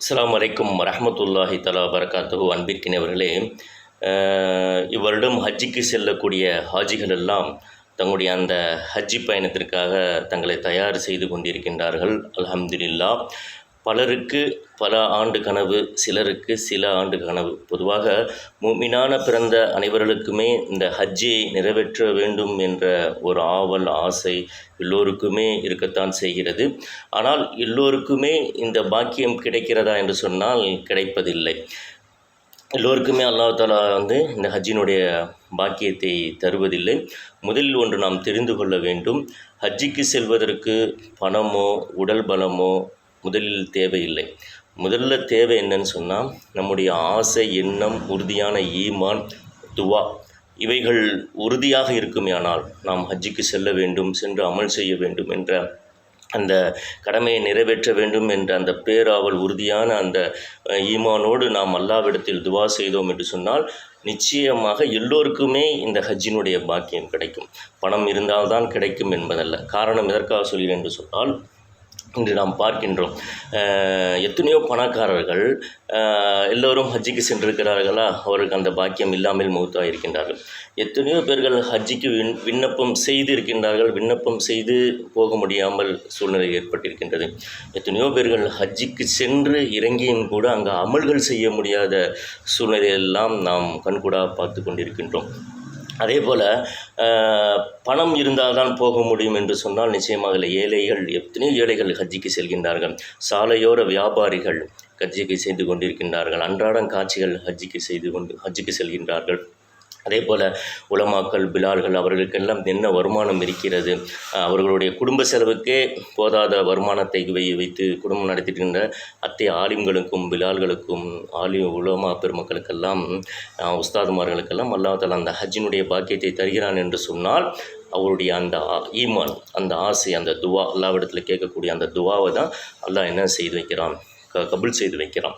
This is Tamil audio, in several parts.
அஸ்லாம் வலைக்கும் ரஹமத்துல்லாஹி தலா வரகாத்துஹு அன்பிற்கினவர்களே இவ்வருடம் ஹஜ்ஜிக்கு செல்லக்கூடிய ஹாஜிகள் எல்லாம் தங்களுடைய அந்த ஹஜ்ஜி பயணத்திற்காக தங்களை தயார் செய்து கொண்டிருக்கின்றார்கள். அலமதுல்லா பலருக்கு பல ஆண்டு கனவு சிலருக்கு சில ஆண்டு கனவு. பொதுவாக மீனான பிறந்த அனைவர்களுக்குமே இந்த ஹஜ்ஜை நிறைவேற்ற வேண்டும் என்ற ஒரு ஆவல் ஆசை எல்லோருக்குமே இருக்கத்தான் செய்கிறது. ஆனால் எல்லோருக்குமே இந்த பாக்கியம் கிடைக்கிறதா என்று சொன்னால் கிடைப்பதில்லை. எல்லோருக்குமே அல்லாஹ் தாலா வந்து இந்த ஹஜ்ஜினுடைய பாக்கியத்தை தருவதில்லை. முதலில் ஒன்று நாம் தெரிந்து கொள்ள வேண்டும். ஹஜ்ஜிக்கு செல்வதற்கு பணமோ உடல் பலமோ முதலில் தேவையில்லை முதல்ல தேவை என்னன்னு சொன்னால் நம்முடைய ஆசை எண்ணம் உறுதியான ஈமான் துவா இவைகள் உறுதியாக இருக்குமேயானால் நாம் ஹஜ்ஜிக்கு செல்ல வேண்டும் சென்று அமல் செய்ய வேண்டும் என்ற அந்த கடமையை நிறைவேற்ற வேண்டும் என்ற அந்த பேராவல் உறுதியான அந்த ஈமானோடு நாம் அல்லாவிடத்தில் துவா செய்தோம் என்று சொன்னால் நிச்சயமாக எல்லோருக்குமே இந்த ஹஜ்ஜினுடைய பாக்கியம் கிடைக்கும். பணம் இருந்தால்தான் கிடைக்கும் என்பதல்ல. காரணம் எதற்காக சொல்கிறேன் என்று சொன்னால் இன்று நாம் பார்க்கின்றோம். எத்தனையோ பணக்காரர்கள் எல்லோரும் ஹஜ்ஜிக்கு சென்றிருக்கிறார்களா? அவருக்கு அந்த பாக்கியம் இல்லாமல் மூத்தாக இருக்கின்றார்கள் எத்தனையோ பேர்கள் ஹஜ்ஜிக்கு விண் விண்ணப்பம் செய்து இருக்கின்றார்கள் விண்ணப்பம் செய்து போக முடியாமல் சூழ்நிலை ஏற்பட்டிருக்கின்றது. எத்தனையோ பேர்கள் ஹஜ்ஜிக்கு சென்று இறங்கியும் கூட அங்கே அமல்கள் செய்ய முடியாத சூழ்நிலையெல்லாம் நாம் கண்கூடாக பார்த்து கொண்டிருக்கின்றோம். அதே போல் பணம் இருந்தால் தான் போக முடியும் என்று சொன்னால் நிச்சயமாக இல்லை. ஏழைகள் எத்தனையோ ஏழைகள் ஹஜ்ஜிக்கு செல்கின்றார்கள். சாலையோர வியாபாரிகள் ஹஜ்ஜிக்கு செய்து கொண்டிருக்கின்றார்கள். அன்றாடம் காட்சிகள் ஹஜ்ஜிக்கு செய்து கொண்டு ஹஜ்ஜிக்கு செல்கின்றார்கள். அதே போல் உலமாக்கள் பிலால்கள் அவர்களுக்கெல்லாம் என்ன வருமானம் இருக்கிறது? அவர்களுடைய குடும்ப செலவுக்கே போதாத வருமானத்தை வை வைத்து குடும்பம் நடத்திட்டு அத்தை ஆலிம்களுக்கும் பிலால்களுக்கும் ஆலி உலமா பெருமக்களுக்கெல்லாம் உஸ்தாதுமார்களுக்கெல்லாம் அல்லாஹ் அந்த ஹஜ்ஜினுடைய பாக்கியத்தை தருகிறான் என்று சொன்னால் அவருடைய அந்த ஈமான் அந்த ஆசை அந்த துவா அல்லாவிடத்தில் கேட்கக்கூடிய அந்த துவாவை தான் அல்லாஹ் என்ன செய்து வைக்கிறான்? க கபுல் செய்து வைக்கிறான்.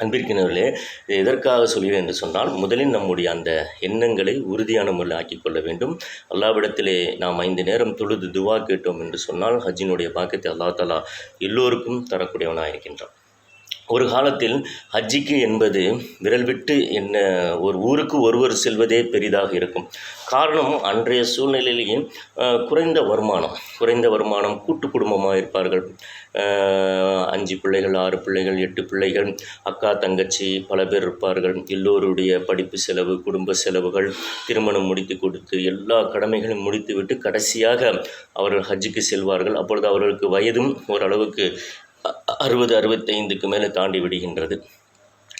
அன்பிற்கினவர்களே இது எதற்காக சொல்கிறேன் என்று சொன்னால் முதலில் நம்முடைய அந்த எண்ணங்களை உறுதியான முறையில் ஆக்கிக் கொள்ள வேண்டும். அல்லாவிடத்திலே நாம் ஐந்து நேரம் தொழுது துவா கேட்டோம் என்று சொன்னால் ஹஜ்ஜினுடைய பாக்கத்தை அல்லாஹ் தலா எல்லோருக்கும் தரக்கூடியவனாக இருக்கின்றான் ஒரு காலத்தில் ஹஜ்ஜிக்கு என்பது விரல் விட்டு என்ன ஒரு ஊருக்கு ஒருவர் செல்வதே பெரிதாக இருக்கும். காரணம் அன்றைய சூழ்நிலையிலேயே குறைந்த வருமானம் குறைந்த வருமானம் கூட்டு குடும்பமாக இருப்பார்கள். அஞ்சு பிள்ளைகள் ஆறு பிள்ளைகள் எட்டு பிள்ளைகள் அக்கா தங்கச்சி பல பேர் இருப்பார்கள். எல்லோருடைய படிப்பு செலவு குடும்ப செலவுகள் திருமணம் முடித்து கொடுத்து எல்லா கடமைகளையும் முடித்துவிட்டு கடைசியாக அவர்கள் ஹஜ்ஜுக்கு செல்வார்கள். அப்பொழுது அவர்களுக்கு வயதும் ஓரளவுக்கு அறுபது அறுபத்தைந்துக்கு மேலே தாண்டி விடுகின்றது.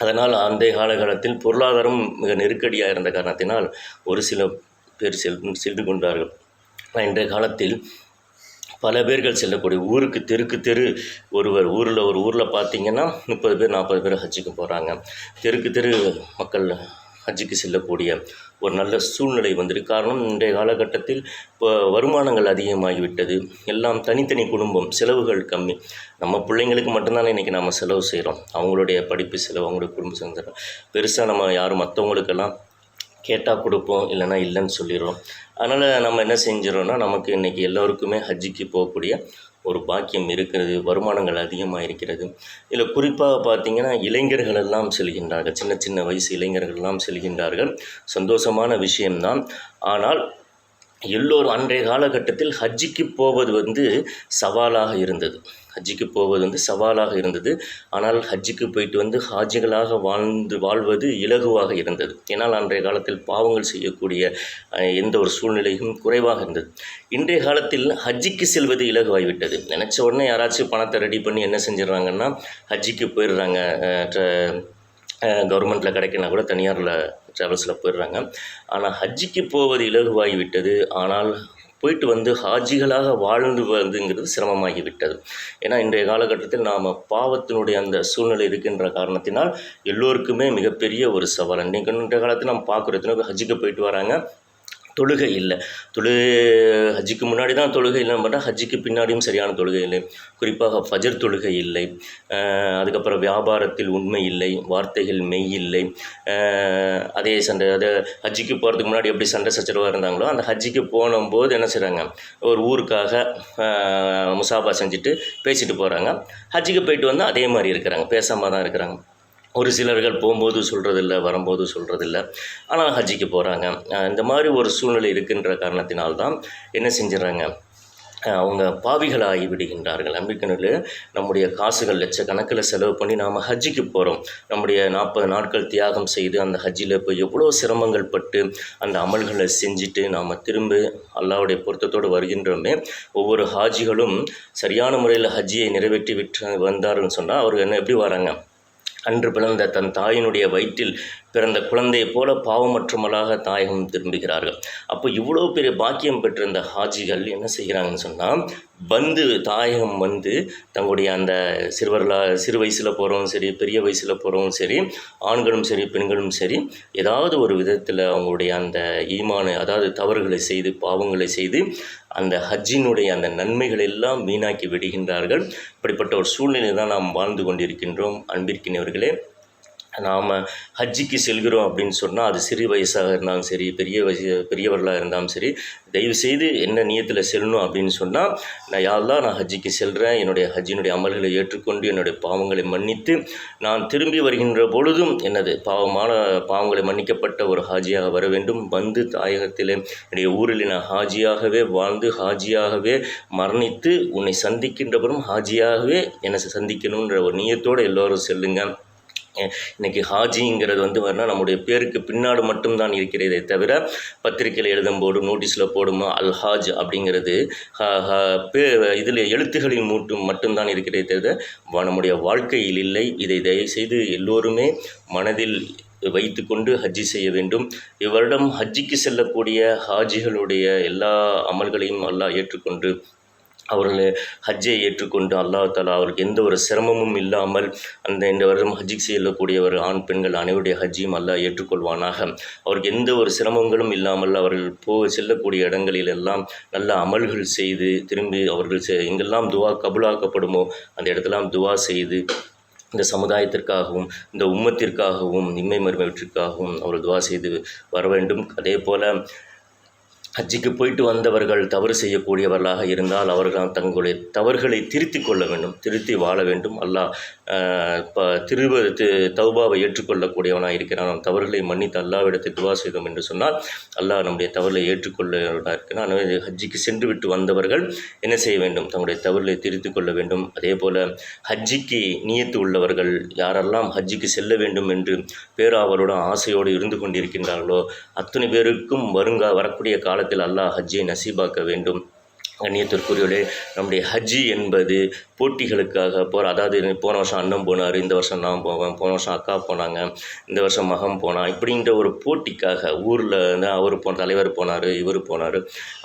அதனால் அந்த காலகட்டத்தில் பொருளாதாரம் மிக நெருக்கடியாக இருந்த காரணத்தினால் ஒரு சில பேர் செல் சென்று கொண்டார்கள். இன்றைய காலத்தில் பல பேர்கள் செல்லக்கூடிய ஊருக்கு தெருக்கு தெரு ஒருவர் ஊரில் ஒரு ஊரில் பார்த்திங்கன்னா முப்பது பேர் நாற்பது பேர் ஹஜ்ஜுக்கு போகிறாங்க. தெருக்கு தெரு மக்கள் ஹஜ்ஜுக்கு செல்லக்கூடிய ஒரு நல்ல சூழ்நிலை வந்திருக்கு. காரணம் இன்றைய காலகட்டத்தில் இப்போ வருமானங்கள் அதிகமாகிவிட்டது. எல்லாம் தனித்தனி குடும்பம் செலவுகள் கம்மி. நம்ம பிள்ளைங்களுக்கு மட்டும்தானே இன்றைக்கி நம்ம செலவு செய்கிறோம் அவங்களுடைய படிப்பு செலவு அவங்களுடைய குடும்ப செலவு பெருசாக நம்ம யாரும் மற்றவங்களுக்கெல்லாம் கேட்டால் கொடுப்போம் இல்லைன்னா இல்லைன்னு சொல்லிடுறோம். அதனால் நம்ம என்ன செஞ்சிடறோன்னா நமக்கு இன்றைக்கி எல்லோருக்குமே ஹஜ்ஜிக்கு போகக்கூடிய ஒரு பாக்கியம் இருக்கிறது வருமானங்கள் அதிகமாக இருக்கிறது இதில் குறிப்பாக பார்த்தீங்கன்னா இளைஞர்கள் எல்லாம் செல்கின்றார்கள். சின்ன சின்ன வயசு இளைஞர்கள் எல்லாம் செல்கின்றார்கள். சந்தோஷமான விஷயம்தான். ஆனால் எல்லோரும் அன்றைய காலகட்டத்தில் ஹஜ்ஜிக்கு போவது வந்து சவாலாக இருந்தது. ஹஜ்ஜிக்கு போவது வந்து சவாலாக இருந்தது. ஆனால் ஹஜ்ஜிக்கு போயிட்டு வந்து ஹாஜிகளாக வாழ்ந்து வாழ்வது இலகுவாக இருந்தது. ஏன்னால் அன்றைய காலத்தில் பாவங்கள் செய்யக்கூடிய எந்த ஒரு சூழ்நிலையும் குறைவாக இருந்தது. இன்றைய காலத்தில் ஹஜ்ஜிக்கு செல்வது இலகுவாகிவிட்டது நினச்ச உடனே யாராச்சும் பணத்தை ரெடி பண்ணி என்ன செஞ்சிடறாங்கன்னா ஹஜ்ஜிக்கு போயிடுறாங்க ட்ர- கவர்மெண்ட்டில் கிடைக்கலனா கூட தனியாரில் ட்ராவல்ஸில் போயிடுறாங்க. ஆனால் ஹஜ்ஜிக்கு போவது இலகுவாகி விட்டது. ஆனால் போயிட்டு வந்து ஹாஜிகளாக வாழ்ந்து வந்துங்கிறது சிரமமாகி விட்டது. ஏன்னா இன்றைய காலகட்டத்தில் நாம் பாவத்தினுடைய அந்த சூழ்நிலை இருக்கின்ற காரணத்தினால் எல்லோருக்குமே மிகப்பெரிய ஒரு சவால். இன்றைக்கு இன்றைய காலத்தில் நம்ம பார்க்குறோம். எத்தனை ஹஜ்ஜிக்கு ஹஜ்ஜுக்கு போயிட்டு வராங்க. தொழுகை இல்லை. தொழு ஹஜ்ஜிக்கு முன்னாடி தான் தொழுகை இல்லைன்னு பார்த்தா ஹஜ்ஜிக்கு பின்னாடியும் சரியான தொழுகை இல்லை. குறிப்பாக ஃபஜர் தொழுகை இல்லை. அதுக்கப்புறம் வியாபாரத்தில் உண்மை இல்லை. வார்த்தைகள் மெய் இல்லை. அதே சண்டை அது ஹஜ்ஜிக்கு போகிறதுக்கு முன்னாடி எப்படி சண்டை சச்சரவாக இருந்தாங்களோ அந்த ஹஜ்ஜிக்கு போகும்போது என்ன செய்கிறாங்க ஒரு ஊருக்காக முசாபா செஞ்சுட்டு பேசிட்டு போகிறாங்க ஹஜ்ஜுக்கு போயிட்டு வந்தால் அதே மாதிரி இருக்கிறாங்க. பேசாமல் தான் இருக்கிறாங்க. ஒரு சிலர்கள் போகும்போது சொல்கிறதில்ல வரும்போது சொல்கிறதில்ல ஆனால் ஹஜ்ஜிக்கு போகிறாங்க இந்த மாதிரி ஒரு சூழ்நிலை இருக்கின்ற காரணத்தினால்தான் என்ன செஞ்சிடறாங்க? அவங்க பாவிகளாகி விடுகின்றார்கள். அம்பிக்கனில் நம்முடைய காசுகள் லட்சக்கணக்கில் செலவு பண்ணி நாம் ஹஜ்ஜிக்கு போகிறோம் நம்முடைய நாற்பது நாட்கள் தியாகம் செய்து அந்த ஹஜ்ஜில் போய் எவ்வளோ சிரமங்கள் பட்டு அந்த அமல்களை செஞ்சுட்டு நாம் திரும்ப அல்லாவுடைய பொருத்தத்தோடு வருகின்றோமே ஒவ்வொரு ஹாஜிகளும் சரியான முறையில் ஹஜ்ஜியை நிறைவேற்றி விட்டு வந்தாருன்னு சொன்னால் அவர்கள் என்ன எப்படி வராங்க? அன்று பிறந்த தன் தாயினுடைய வயிற்றில் பிறந்த குழந்தையைப் போல பாவமற்றமலாக தாயகம் திரும்புகிறார்கள். அப்போ இவ்வளோ பெரிய பாக்கியம் பெற்றிருந்த ஹாஜிகள் என்ன செய்கிறாங்கன்னு சொன்னால் வந்து தாயகம் வந்து தங்களுடைய அந்த சிறுவர்களா சிறு வயசில் போகிறவங்க சரி பெரிய வயசில் போகிறவங்க சரி ஆண்களும் சரி பெண்களும் சரி ஏதாவது ஒரு விதத்தில் அவங்களுடைய அந்த ஈமான அதாவது தவறுகளை செய்து பாவங்களை செய்து அந்த ஹஜ்ஜினுடைய அந்த நன்மைகள் எல்லாம் வீணாக்கி விடுகின்றார்கள். இப்படிப்பட்ட ஒரு சூழ்நிலை தான் நாம் வாழ்ந்து கொண்டிருக்கின்றோம். அன்பிற்கினவர்களே நாம் ஹஜ்ஜிக்கு செல்கிறோம் அப்படின்னு சொன்னால் அது சிறு வயசாக இருந்தாலும் சரி பெரிய வயசு பெரியவர்களாக இருந்தாலும் சரி தயவு செய்து என்ன நியத்தில் செல்லணும் அப்படின்னு சொன்னால் நான் யாரெல்லாம் நான் ஹஜ்ஜிக்கு செல்கிறேன் என்னுடைய ஹஜ்ஜினுடைய அமல்களை ஏற்றுக்கொண்டு என்னுடைய பாவங்களை மன்னித்து நான் திரும்பி வருகின்ற பொழுதும் என்னது பாவமான பாவங்களை மன்னிக்கப்பட்ட ஒரு ஹாஜியாக வர வேண்டும். வந்து தாயகத்தில் என்னுடைய ஊரில் நான் ஹாஜியாகவே வாழ்ந்து ஹாஜியாகவே மரணித்து உன்னை சந்திக்கின்றவரும் ஹாஜியாகவே என்னை சந்திக்கணுன்ற ஒரு நியத்தோடு எல்லோரும் செல்லுங்கள் இன்றைக்கி ஹாஜிங்கிறது வந்து வரனா நம்முடைய பேருக்கு பின்னாடி மட்டும்தான் இருக்கிறதே தவிர பத்திரிக்கையில் எழுதும்போது நோட்டீஸில் போடுமா அல் ஹாஜ் அப்படிங்கிறது ஹ- ஹ- பே இதில் எழுத்துக்களின் மூட்டும் மட்டும்தான் இருக்கிறதே தவிர நம்முடைய வாழ்க்கையில் இல்லை. இதை தயவுசெய்து எல்லோருமே மனதில் வைத்துக்கொண்டு ஹஜ்ஜி செய்ய வேண்டும். இவ்வருடம் ஹஜ்ஜிக்கு செல்லக்கூடிய ஹாஜிகளுடைய எல்லா அமல்களையும் அல்லாஹ் ஏற்றுக்கொண்டு அவர்கள் ஹஜ்ஜை ஏற்றுக்கொண்டு அல்லாஹ் தாலா அவருக்கு எந்த ஒரு சிரமமும் இல்லாமல் அந்த இந்த வருடம் ஹஜ்ஜிக்கு செல்லக்கூடியவர் ஆண் பெண்கள் அனைவருடைய ஹஜ்ஜையும் அல்லாஹ் ஏற்றுக்கொள்வானாக. அவருக்கு எந்த ஒரு சிரமங்களும் இல்லாமல் அவர்கள் போ செல்லக்கூடிய இடங்களில் எல்லாம் நல்ல அமல்கள் செய்து திரும்பி அவர்கள் எங்கெல்லாம் துவா கபுலாக்கப்படுமோ அந்த இடத்தெல்லாம் துவா செய்து இந்த சமுதாயத்திற்காகவும் இந்த உம்மத்திற்காகவும் இம்மை மருமவற்றிற்காகவும் அவர் துவா செய்து வர வேண்டும். அதே போல் ஹஜ்ஜிக்கு போயிட்டு வந்தவர்கள் தவறு செய்யக்கூடியவர்களாக இருந்தால் அவர்கள் தங்களுடைய தவறுகளை திருத்திக் கொள்ள வேண்டும் திருத்தி வாழ வேண்டும். அல்லாஹ் இப்போ ப திருவ தி தௌபாவை ஏற்றுக்கொள்ளக்கூடியவனாக இருக்கிறான். அவன் தவறுகளை மன்னித்து அல்லாவிடத்தை துவா செய்தோம் என்று சொன்னால் அல்லாஹ் நம்முடைய தவறுகளை ஏற்றுக்கொள்ளவனாக இருக்கிறான். எனவே ஹஜ்ஜிக்கு சென்று விட்டு வந்தவர்கள் என்ன செய்ய வேண்டும்? தங்களுடைய தவறுகளை திருத்தி கொள்ள வேண்டும். அதே போல் ஹஜ்ஜிக்கு நியத்து உள்ளவர்கள் யாரெல்லாம் ஹஜ்ஜிக்கு செல்ல வேண்டும் என்று பேராவலுடன் ஆசையோடு இருந்து கொண்டிருக்கின்றார்களோ அத்தனை பேருக்கும் வருங்கா வரக்கூடிய கால வாரத்தில் அல்லாஹ் ஹஜ்ஜை நசீபாக்க வேண்டும். கண்ணியத்திற்குரியவர்களே நம்முடைய ஹஜ்ஜி என்பது போட்டிகளுக்காக போகிற அதாவது போன வருஷம் அண்ணன் போனார் இந்த வருஷம் நான் போவேன் போன வருஷம் அக்கா போனாங்க இந்த வருஷம் மகன் போனான் இப்படின்ற ஒரு போட்டிக்காக ஊரில் வந்து அவர் போன தலைவர் போனார் இவர் போனார்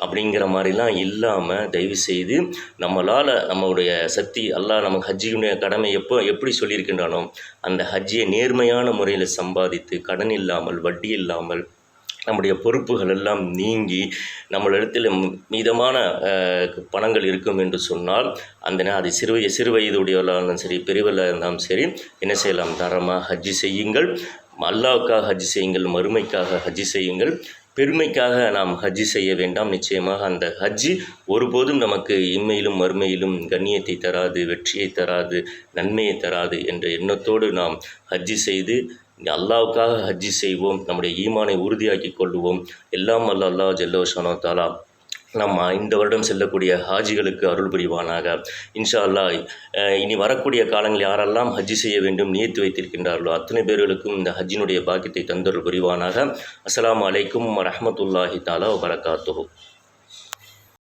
அப்படிங்கிற மாதிரிலாம் இல்லாமல் தயவு செய்து நம்மளால் நம்மளுடைய சக்தி அல்லாஹ் நமக்கு ஹஜ்ஜியுடைய கடமை எப்போ எப்படி சொல்லியிருக்கின்றானோ அந்த ஹஜ்ஜியை நேர்மையான முறையில் சம்பாதித்து கடன் இல்லாமல் வட்டி இல்லாமல் நம்முடைய பொறுப்புகள் எல்லாம் நீங்கி நம்மளிடத்தில் மீதமான பணங்கள் இருக்கும் என்று சொன்னால் அந்த அது சிறு வய- சிறு வயதுடையவர்களாலும் இருந்தாலும் சரி பெரியவர்களாக இருந்தாலும் சரி என்ன செய்யலாம்? தரமாக ஹஜ்ஜி செய்யுங்கள். அல்லாவுக்காக ஹஜ்ஜி செய்யுங்கள் மறுமைக்காக ஹஜ்ஜி செய்யுங்கள். பெருமைக்காக நாம் ஹஜ்ஜி செய்ய வேண்டாம். நிச்சயமாக அந்த ஹஜ்ஜி ஒருபோதும் நமக்கு இம்மையிலும் மறுமையிலும் கண்ணியத்தை தராது வெற்றியை தராது நன்மையை தராது என்ற எண்ணத்தோடு நாம் ஹஜ்ஜி செய்து அல்லாவுக்காக ஹஜ்ஜி செய்வோம் நம்முடைய ஈமானை உறுதியாக்கி கொள்வோம். எல்லாம் அல்ல அல்லாஹ் ஜெல்லோஷனோ தாலா. நம்ம இந்த வருடம் செல்லக்கூடிய ஹாஜிகளுக்கு அருள் புரிவானாக. இன்ஷா அல்லாஹ் இனி வரக்கூடிய காலங்களில் யாரெல்லாம் ஹஜ்ஜி செய்ய வேண்டும் நியத்து வைத்திருக்கின்றார்களோ அத்தனை பேர்களுக்கும் இந்த ஹஜ்ஜினுடைய பாக்கியத்தை தந்தருள் புரிவானாக. அஸ்லாம் அலைக்கும் வரஹ்மத்துல்லாஹி தாலா வபரகாத்துஹு.